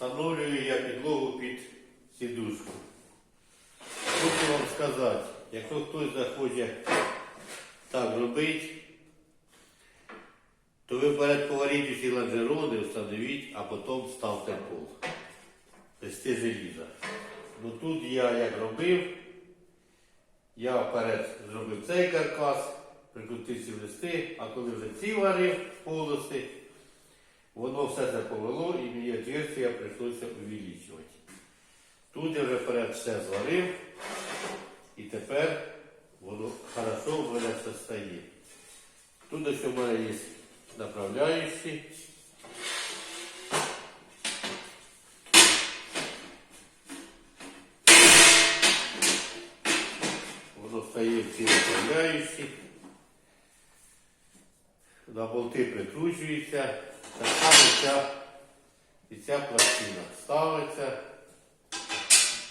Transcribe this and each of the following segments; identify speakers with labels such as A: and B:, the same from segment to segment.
A: Встановлюю я підлогу під сідушку. Хочу вам сказати, якщо хтось захоче так робити, то ви вперед поваріть усі встановіть, а потім ставте пол. Листи желіза. Ну тут я як робив, я вперед зробив цей каркас, прикрутив ці листи, а коли вже ці варив полоси, воно все це повело прийшлося увеличувати. Тут я вже вперед все зварив, і тепер воно хорошо в мене все стає. Тут ось у мене є направляючі. Воно стає в ці направляючі. На болти прикручується. Так само ця, і ця пластина ставиться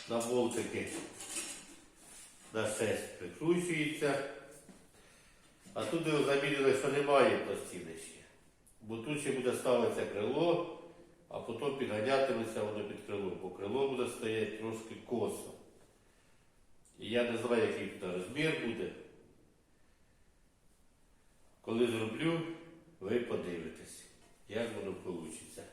A: на болтики. На шесть прикручується. А тут ви замітили, що немає пластини ще. Бо тут ще буде ставитися крило, а потім підганятиметься воно під крило. Бо крило буде стояти трошки косо. І я не знаю, який тут розмір буде. Коли зроблю, ви подивитесь, як воно вийде.